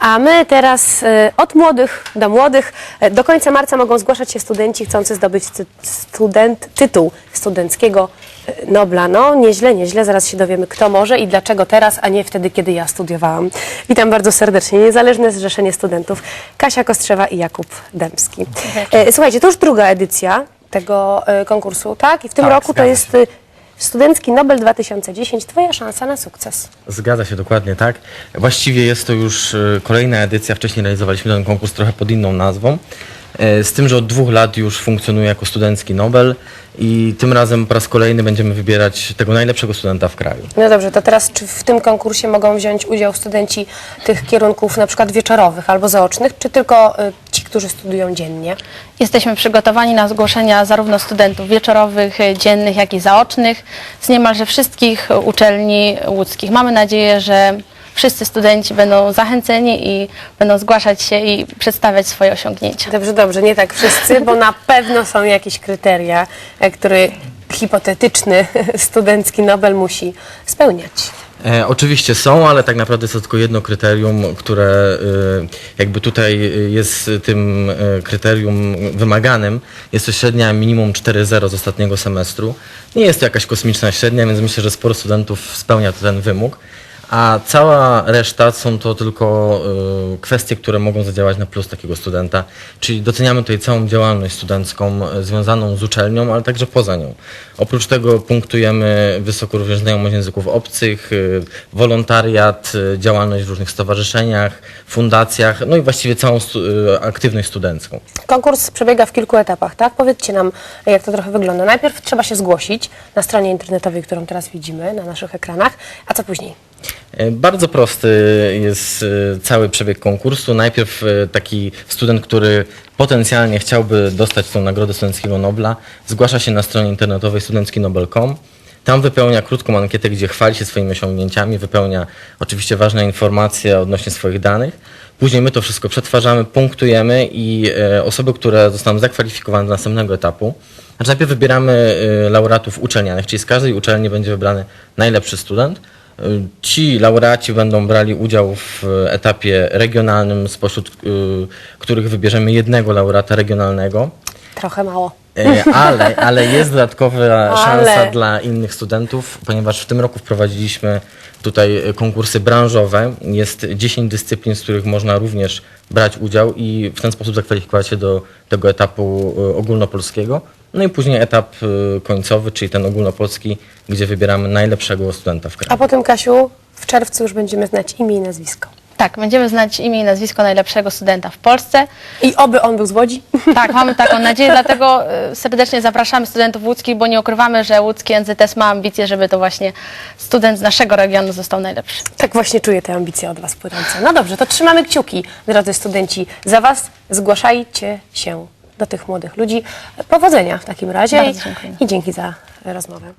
A my teraz e, od młodych do młodych. E, Do końca marca mogą zgłaszać się studenci chcący zdobyć student, tytuł studenckiego e, Nobla. No nieźle, nieźle. Zaraz się dowiemy, kto może i dlaczego teraz, a nie wtedy, kiedy ja studiowałam. Witam bardzo serdecznie. Niezależne Zrzeszenie Studentów. Kasia Kostrzewa i Jakub Dębski. Słuchajcie, to już druga edycja tego konkursu, tak? I w tym Tak, roku to jest Studencki Nobel 2010. Twoja szansa na sukces. Zgadza się dokładnie tak. Właściwie jest to już e, kolejna edycja. Wcześniej realizowaliśmy ten konkurs trochę pod inną nazwą. E, Z tym, że od dwóch lat już funkcjonuje jako studencki Nobel i tym razem po raz kolejny będziemy wybierać tego najlepszego studenta w kraju. No dobrze, to teraz czy w tym konkursie mogą wziąć udział studenci tych kierunków na przykład wieczorowych albo zaocznych, czy tylko y, ci, którzy studiują dziennie? Jesteśmy przygotowani na zgłoszenia zarówno studentów wieczorowych, e, dziennych, jak i zaocznych z niemalże wszystkich e, uczelni łódzkich. Mamy nadzieję, że wszyscy studenci będą zachęceni i będą zgłaszać się i przedstawiać swoje osiągnięcia. Dobrze, dobrze, nie tak wszyscy, bo na pewno są jakieś kryteria, e, które hipotetyczny studencki Nobel musi spełniać. E, oczywiście są, ale tak naprawdę jest to tylko jedno kryterium, które e, jakby tutaj jest tym e, kryterium wymaganym. Jest to średnia minimum 4,0 z ostatniego semestru. Nie jest to jakaś kosmiczna średnia, więc myślę, że sporo studentów spełnia ten wymóg. A cała reszta są to tylko e, kwestie, które mogą zadziałać na plus takiego studenta. Czyli doceniamy tutaj całą działalność studencką e, związaną z uczelnią, ale także poza nią. Oprócz tego punktujemy wysoko również znajomość języków obcych, e, wolontariat, działalność w różnych stowarzyszeniach, fundacjach, no i właściwie całą aktywność studencką. Konkurs przebiega w kilku etapach, tak? Powiedzcie nam, jak to trochę wygląda. Najpierw trzeba się zgłosić na stronie internetowej, którą teraz widzimy na naszych ekranach, a co później? E, Bardzo prosty jest e, cały przebieg konkursu. Najpierw e, taki student, który potencjalnie chciałby dostać tą nagrodę Studenckiego Nobla, zgłasza się na stronie internetowej studenckinobel.com. Tam wypełnia krótką ankietę, gdzie chwali się swoimi osiągnięciami, wypełnia oczywiście ważne informacje odnośnie swoich danych. Później my to wszystko przetwarzamy, punktujemy i osoby, które zostaną zakwalifikowane do następnego etapu, znaczy najpierw wybieramy laureatów uczelnianych, czyli z każdej uczelni będzie wybrany najlepszy student. Ci laureaci będą brali udział w etapie regionalnym, spośród y, których wybierzemy jednego laureata regionalnego. Trochę mało. E, Ale, ale jest dodatkowa szansa Ale. dla innych studentów, ponieważ w tym roku wprowadziliśmy tutaj e, konkursy branżowe. Jest 10 dyscyplin, z których można również brać udział i w ten sposób zakwalifikować się do tego etapu e, ogólnopolskiego. No i później etap e, końcowy, czyli ten ogólnopolski, gdzie wybieramy najlepszego studenta w kraju. A potem, Kasiu, w czerwcu już będziemy znać imię i nazwisko. Tak, będziemy znać imię i nazwisko najlepszego studenta w Polsce. I oby on był z Łodzi. Tak, mamy taką nadzieję, dlatego e, serdecznie zapraszamy studentów łódzkich, bo nie ukrywamy, że łódzki NZS ma ambicje, żeby to właśnie student z naszego regionu został najlepszy. Tak właśnie czuję te ambicje od Was płynące. No dobrze, to trzymamy kciuki, drodzy studenci, za Was. Zgłaszajcie się do tych młodych ludzi. Powodzenia w takim razie i, i dzięki za rozmowę.